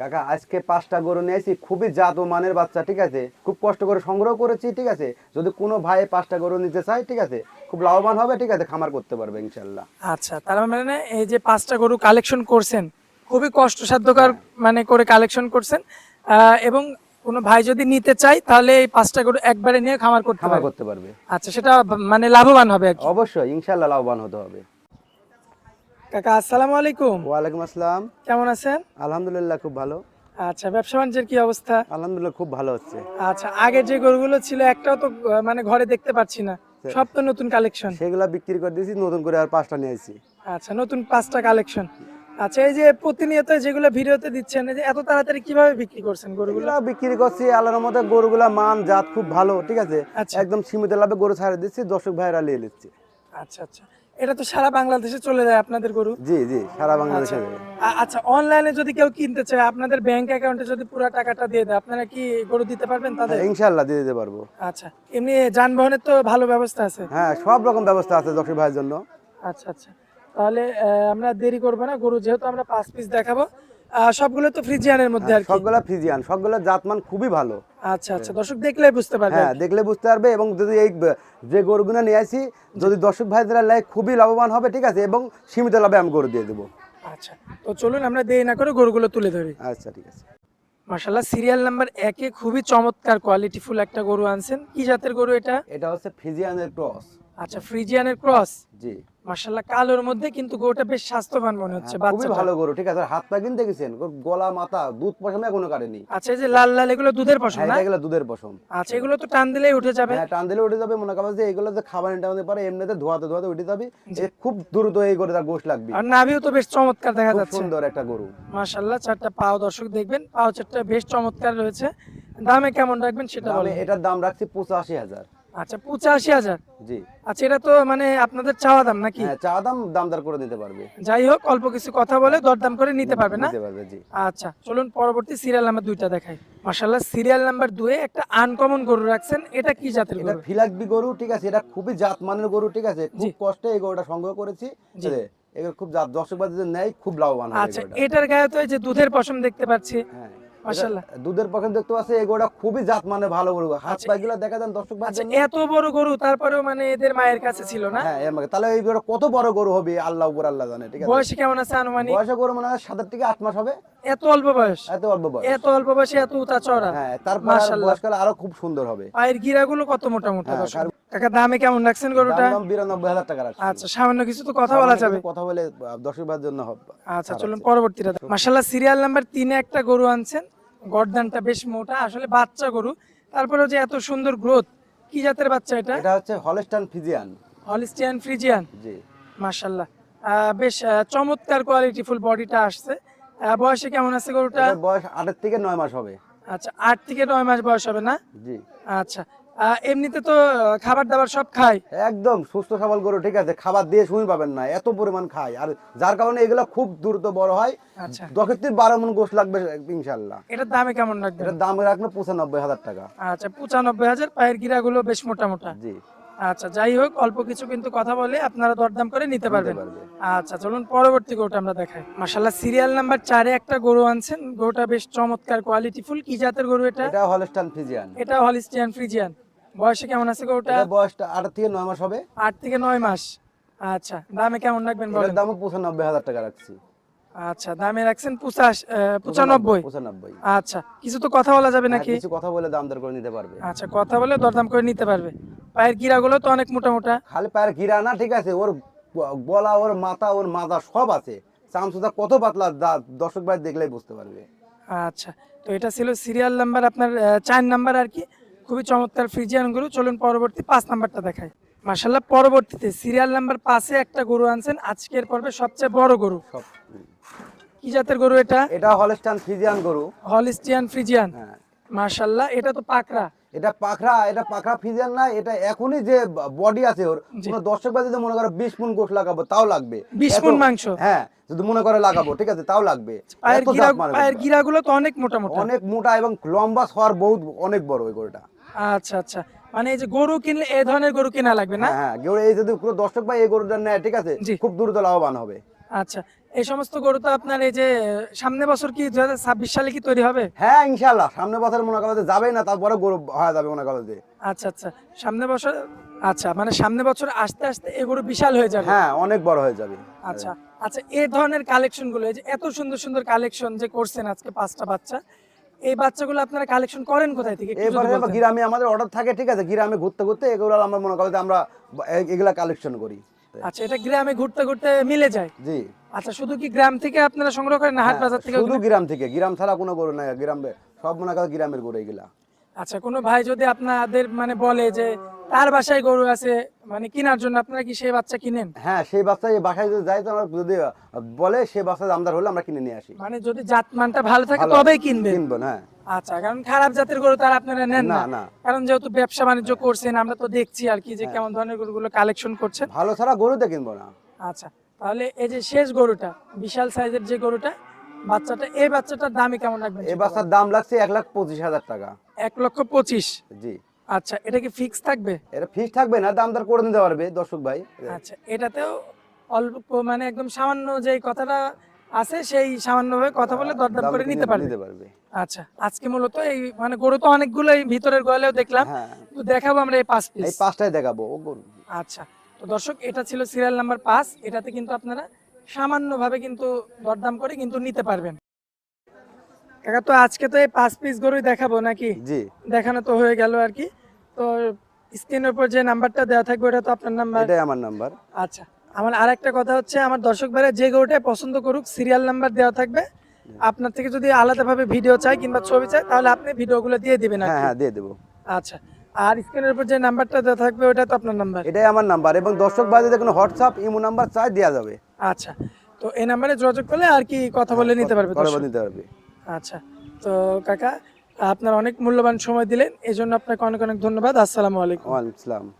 কাকা আজকে পাঁচটা গরু নিয়েছি খুবই জাত ও মানের বাচ্চা ঠিক আছে? খুব কষ্ট করে সংগ্রহ করেছি ঠিক আছে? যদি কোনো ভাই পাঁচটা গরু নিতে চায় ঠিক আছে? খুব লাভবান হবে ঠিক আছে? খামার করতে পারবে ইনশাল্লাহ। আচ্ছা তার মানে এই যে পাঁচটা গরু কালেকশন করছেন খুবই কষ্টসাধ্যকর মানে করে কালেকশন করছেন এবং কোনো ভাই যদি নিতে চাই তাহলে এই পাঁচটা গরু একবারে নিয়ে খামার করতে খামার করতে পারবে। আচ্ছা সেটা মানে লাভবান হবে অবশ্যই ইনশাল্লাহ লাভবান হতে হবে। কাকা আসসালামু আলাইকুম। ওয়ালাইকুম আসসালাম। কেমন আছেন? আলহামদুলিল্লাহ খুব ভালো। আচ্ছা ব্যবসা বাণিজ্যের কি অবস্থা? আলহামদুলিল্লাহ খুব ভালো হচ্ছে। আচ্ছা আগে যে গরুগুলো ছিল একটাও তো মানে ঘরে দেখতে পাচ্ছি না। সব তো নতুন কালেকশন। সেগুলা বিক্রি করে দিয়েছি নতুন করে আর পাঁচটা নিয়েছি আচ্ছা নতুন পাঁচটা কালেকশন। আচ্ছা এই যে প্রতিনিয়ত যেগুলো ভিডিওতে দিচ্ছেন এই যে এত তাড়াতাড়ি কীভাবে বিক্রি করছেন গরুগুলো? বিক্রি করছি আল্লাহর মধ্যে গরুগুলা মান জাত খুব ভালো ঠিক আছে? আচ্ছা। একদম সীমিত লাভে গরু ছাড়ে দিচ্ছি দর্শক ভাইরা নিয়ে নিচ্ছি। আচ্ছা আচ্ছা। এটা তো সারা বাংলাদেশে চলে যায় আপনাদের গরু? জি জি সারা বাংলাদেশে আচ্ছা। অনলাইনে যদি কেউ কিনতে চায় আপনাদের ব্যাংক অ্যাকাউন্টে যদি পুরো টাকাটা দিয়ে দেয় আপনারা কি গরু দিতে পারবেন তাদের? ইনশাআল্লাহ ইনশাল্লাহ দিয়ে দিতে পারব। আচ্ছা এমনি যানবাহনের তো ভালো ব্যবস্থা আছে। হ্যাঁ সব রকম ব্যবস্থা আছে দর্শক ভাইয়ের জন্য। আচ্ছা আচ্ছা। তাহলে আমরা দেরি করব না গরু যেহেতু আমরা পাঁচ পিস দেখাবো সবগুলো তো ফ্রিজিয়ানের মধ্যে আর সবগুলা ফিজিয়ান সবগুলা জাতমান খুবই ভালো। আচ্ছা আচ্ছা দর্শক দেখলেই বুঝতে পারবে হ্যাঁ দেখলে বুঝতে পারবে এবং যদি এই যে গরুগুলো নিয়ে আসি যদি দর্শক ভাইদের লাই খুবই লাভবান হবে ঠিক আছে এবং সীমিত লাভে আমি গরু দিয়ে দেবো। আচ্ছা তো চলুন আমরা দেরি না করে গরুগুলো তুলে ধরি। আচ্ছা ঠিক আছে। মাশাল্লাহ সিরিয়াল নাম্বার একে খুবই চমৎকার কোয়ালিটিফুল একটা গরু আনছেন। কি জাতের গরু এটা? এটা হচ্ছে ফিজিয়ানের ক্রস। আচ্ছা ফ্রিজিয়ানের ক্রস? জি। মাশাল্লাহ কালোর মধ্যে কিন্তু গরুটা বেশ স্বাস্থ্যবান মনে হচ্ছে হ্যাঁ, খুবই ভালো গরু ঠিক আছে? হাত পা কিন্তু দেখেছেন গলা মাথা দুধ পশমে কাটেনি। আচ্ছা এই যে লাল লাল এগুলো দুধের পশম হ্যাঁ না? এটা গেলে দুধের পশম। আচ্ছা এগুলো তো টান দিলেই উঠে যাবে। হ্যাঁ টান দিলে উঠে যাবে। মনে করেন যে এগুলো যে খাবার নিতে আমাদের পারে এমনিতে ধোয়াতে ধোয়াতে উঠে যাবে। খুব দ্রুত এই করে তার গোশ লাগবে। আর নাভিও তো বেশ চমৎকার দেখা যাচ্ছে। সুন্দর একটা গরু। মাশাল্লাহ চারটা পাও দর্শক দেখবেন পাও চারটা বেশ চমৎকার রয়েছে। দামে কেমন রাখবেন সেটা বলেন। এটার দাম রাখছি পঁচাশি হাজার। আচ্ছা পঁচাশি হাজার। জি। আচ্ছা এটা তো মানে আপনাদের চাওয়া দাম নাকি? হ্যাঁ চা দাম দামদার করে দিতে পারবে। যাই হোক অল্প কিছু কথা বলে দরদাম করে নিতে পারবে না? দিতে পারবে জি। আচ্ছা চলুন পরবর্তী সিরিয়াল নাম্বার দুইটা দেখাই। মাশাল্লাহ সিরিয়াল নাম্বার দুয়ে একটা আনকমন গরু রাখছেন। এটা কি জাতের এটা গরু? ফিলাকবি গরু ঠিক আছে। এটা খুবই জাত মানের গরু ঠিক আছে। খুব কষ্টে এই গরুটা সংগ্রহ করেছি। এগুলো খুব জাত দর্শক বাদ যদি নেয় খুব লাভবান আচ্ছা এটার গায়ে তো এই যে দুধের পশম দেখতে পাচ্ছি। দুধের পক্ষে দেখতে পাচ্ছি এই গরুটা খুবই জাত মানে ভালো গরু। হাত আচ্ছা। পা গুলো দেখা যান দর্শক আচ্ছা এত বড় গরু তারপরেও মানে এদের মায়ের কাছে ছিল না? হ্যাঁ মধ্যে। তাহলে এই গরু কত বড় গরু হবে? আল্লাহ উপর আল্লাহ জানে ঠিক আছে? বয়সে কেমন আছে আনুমানিক? বয়সে গরু মানে হয় সাত থেকে আট মাস হবে। এত অল্প বয়স? এত অল্প বয়স। এত অল্প বয়সে এত উঁচা চড়া হ্যাঁ তারপর। বয়সকালে আরও খুব সুন্দর হবে। পায়ের গিরাগুলো কত মোটা মোটা হ্যাঁ, দর্শক? কাকা দামে কেমন রাখছেন গরুটা? দাম বিরানব্বই হাজার টাকা রাখছি। আচ্ছা সামান্য কিছু তো কথা বলা যাবে। কথা বলে দর্শক বাদ জন্য হবে। আচ্ছা চলুন পরবর্তীটা মাশাল্লাহ সিরিয়াল নাম্বার তিনে একটা গরু আনছেন। গর্দানটা বেশ মোটা আসলে বাচ্চা গরু। তারপরে যে এত সুন্দর গ্রোথ কি জাতের বাচ্চা এটা? এটা হচ্ছে হলস্টান ফিজিয়ান। হলিস্টিয়ান ফ্রিজিয়ান জি। মাশাল্লাহ আহ, বেশ চমৎকার কোয়ালিটি ফুল বডিটা আসছে। বয়সে কেমন আছে গরুটা? বয়স আটের থেকে নয় মাস হবে। আচ্ছা আট থেকে নয় মাস বয়স হবে না? জি। আচ্ছা এমনিতে তো খাবার দাবার সব খায়। একদম সুস্থ সবল গরু ঠিক আছে? খাবার দিয়ে শুনি পাবেন না এত পরিমাণ খায়। আর যার কারণে এগুলো খুব দ্রুত বড় হয়। আচ্ছা। দশের থেকে বারো মন গোশ লাগবে ইনশাল্লাহ এটার দামে কেমন রাখবেন? এটার দাম রাখল পঁচানব্বই হাজার টাকা। আচ্ছা পঁচানব্বই হাজার পায়ের গিরাগুলো বেশ মোটা মোটা জি। আচ্ছা যাই হোক অল্প কিছু কিন্তু কথা বলে আপনারা দরদাম করে নিতে পারবেন। আচ্ছা চলুন পরবর্তী গরুটা আমরা দেখাই। মাশাল্লাহ সিরিয়াল নাম্বার চারে একটা গরু আনছেন। গরুটা বেশ চমৎকার কোয়ালিটি ফুল কি জাতের গরু এটা? এটা হলস্টান ফিজিয়ান এটা হলিস্টিয়ান ফ্রিজিয়ান। বয়সে কেমন আছে গরুটা? বয়সটা আটের থেকে নয় মাস হবে। আট থেকে নয় মাস। আচ্ছা দামে কেমন রাখবেন বলেন? দামও পঁচানব্বই হাজার টাকা রাখছি। আচ্ছা দামে রাখছেন পঁচাশ পঁচানব্বই? পঁচানব্বই আচ্ছা কিছু তো কথা বলা যাবে হ্যাঁ, নাকি? কিছু কথা বলে দাম দর করে নিতে পারবে। আচ্ছা কথা বলে দরদাম করে নিতে পারবে। পায়ের গিরাগুলো তো অনেক মোটা মোটা। খালি পায়ের গিরা না ঠিক আছে? ওর গলা ওর মাথা ওর মাজা সব আছে। চামচুদা কত পাতলা দা- দর্শক ভাই দেখলেই বুঝতে পারবে। আচ্ছা তো এটা ছিল সিরিয়াল নাম্বার আপনার চার নাম্বার আর কি? খুবই চমৎকার ফ্রিজিয়ান গরু। চলুন পরবর্তী পাঁচ নাম্বারটা দেখাই। মার্শাল্লাহ পরবর্তীতে সিরিয়াল নাম্বার পাঁচে একটা গরু আনছেন। আজকের পর্বে সবচেয়ে বড় গরু। কি জাতের গরু এটা? এটা হলস্টান ফিজিয়ান গরু। হলিস্টিয়ান ফ্রিজিয়ান মার্শাল্লাহ এটা তো পাকড়া। এটা পাখরা এটা পাখরা ফিজিয়ান না এটা এখনই যে বডি আছে ওর কোন দর্শক যদি মনে করে বিশ মন গোশ লাগাবো তাও লাগবে। 20 এত- মণ মাংস? হ্যাঁ যদি মনে করে লাগাবো ঠিক আছে তাও লাগবে। পায়ের। গিরাগুলো তো অনেক মোটা মোটা। অনেক মোটা এবং লম্বা সর বহুত অনেক বড় ওই গরুটা। আচ্ছা আচ্ছা। মানে এই যে গরু কিনলে এই ধরনের গরু কেনা লাগবে না? হ্যাঁ হ্যাঁ গরু এই যদি পুরো দর্শক ভাই এই গরুটা নেয় ঠিক আছে। খুব দ্রুত লাভবান হবে। আচ্ছা এই সমস্ত গরু তো আপনার এই যে সামনে বছর কি দু সালে কি তৈরি হবে? হ্যাঁ ইনশাল্লাহ সামনে বছর মনে করো যে যাবেই না তারপরে গরু হয়ে যাবে মনে করো আচ্ছা আচ্ছা। সামনে বছর আচ্ছা মানে সামনে বছর আসতে আসতে এই গরু বিশাল হয়ে যাবে। হ্যাঁ অনেক বড় হয়ে যাবে। আচ্ছা আচ্ছা এই ধরনের কালেকশনগুলো এই যে এত সুন্দর সুন্দর কালেকশন যে করছেন আজকে পাঁচটা বাচ্চা এই বাচ্চাগুলো আপনারা কালেকশন করেন কোথায় থেকে? এবারে। গ্রামে আমাদের অর্ডার থাকে ঠিক আছে? গ্রামে ঘুরতে ঘুরতে এগুলো আমরা মনে করি আমরা এগুলা কালেকশন করি। আচ্ছা এটা গ্রামে ঘুরতে ঘুরতে মিলে যায়? জি। আচ্ছা শুধু কি গ্রাম থেকে আপনারা সংগ্রহ করেন না হাট হ্যাঁ, বাজার থেকে শুধু গ্রাম থেকে। গ্রাম ছাড়া কোনো গরু নাই। গ্রামে সব মনে করো গ্রামের গরু এগুলা। আচ্ছা কোনো ভাই যদি আপনাদের মানে বলে যে তার বাসায় গরু আছে মানে কেনার জন্য আপনারা কি সেই বাচ্চা কিনেন? হ্যাঁ সেই বাচ্চা এই বাসায় যদি যাই তো আমরা যদি বলে সেই বাচ্চা দামদার হলে আমরা কিনে নিয়ে আসি। মানে যদি জাতমানটা ভালো থাকে তবেই কিনবেন? কিনবো হ্যাঁ। আচ্ছা কারণ খারাপ জাতের গরু তার আপনারা নেন না না। কারণ যেহেতু ব্যবসা বাণিজ্য করছেন আমরা তো দেখছি আর কি যে হ্যাঁ। কেমন ধরনের গরুগুলো কালেকশন করছেন। ভালো ছাড়া গরুতে কিনবো না। আচ্ছা তাহলে এই যে শেষ গরুটা বিশাল সাইজের যে গরুটা বাচ্চাটা এই বাচ্চাটার দামই কেমন রাখবেন? এই বাচ্চার দাম লাগছে এক লাখ পঁচিশ হাজার টাকা। এক লক্ষ পঁচিশ? জি। আচ্ছা এটা কি ফিক্স থাকবে? এটা ফিস থাকবে না দাম দর করে নিতে পারবে দর্শক ভাই। আচ্ছা এটাতেও অল্প মানে একদম সামান্য যে কথাটা আছে সেই সামান্যভাবে কথা বলে দরদাম করে নিতে পারবে। আচ্ছা আজকে মূলত এই মানে গরু তো অনেকগুলো এই ভিতরের গোয়ালেও দেখলাম। হ্যাঁ। তো দেখাবো আমরা এই পাঁচ পিস এই পাঁচটাই দেখাবো আচ্ছা তো দর্শক এটা ছিল সিরিয়াল নাম্বার পাঁচ। এটাতে কিন্তু আপনারা সামান্যভাবে কিন্তু দরদাম করে কিন্তু নিতে পারবেন। কাকা তো আজকে তো এই পাঁচ পিস গরুই দেখাবো নাকি? জি। দেখানো তো হয়ে গেল আর কি। তো স্ক্রিনের উপর যে নাম্বারটা দেওয়া থাকবে ওটা তো আপনার নাম্বার। এটাই আমার নাম্বার। আচ্ছা আমার আরেকটা কথা হচ্ছে আমার দর্শক ভাইরা যে গরুটাই পছন্দ করুক সিরিয়াল নাম্বার দেওয়া থাকবে। আপনার থেকে যদি আলাদাভাবে ভিডিও চাই কিংবা ছবি চাই তাহলে আপনি ভিডিওগুলো দিয়ে দিবেন হ্যাঁ হ্যাঁ দিয়ে দেবো। আচ্ছা আর স্ক্রিনের উপর যে নাম্বারটা দেওয়া থাকবে ওটা তো আপনার নাম্বার। এটাই আমার নাম্বার এবং দর্শক ভাই যদি কোনো হোয়াটসঅ্যাপ ইমো নাম্বার চাই দেওয়া যাবে। আচ্ছা তো এই নাম্বারে যোগাযোগ করলে আর কি কথা বলে নিতে পারবে। নিতে পারবে। আচ্ছা তো কাকা আপনার অনেক মূল্যবান সময় দিলেন এই জন্য আপনাকে অনেক অনেক ধন্যবাদ। আসসালামু আলাইকুম। ওয়ালাইকুম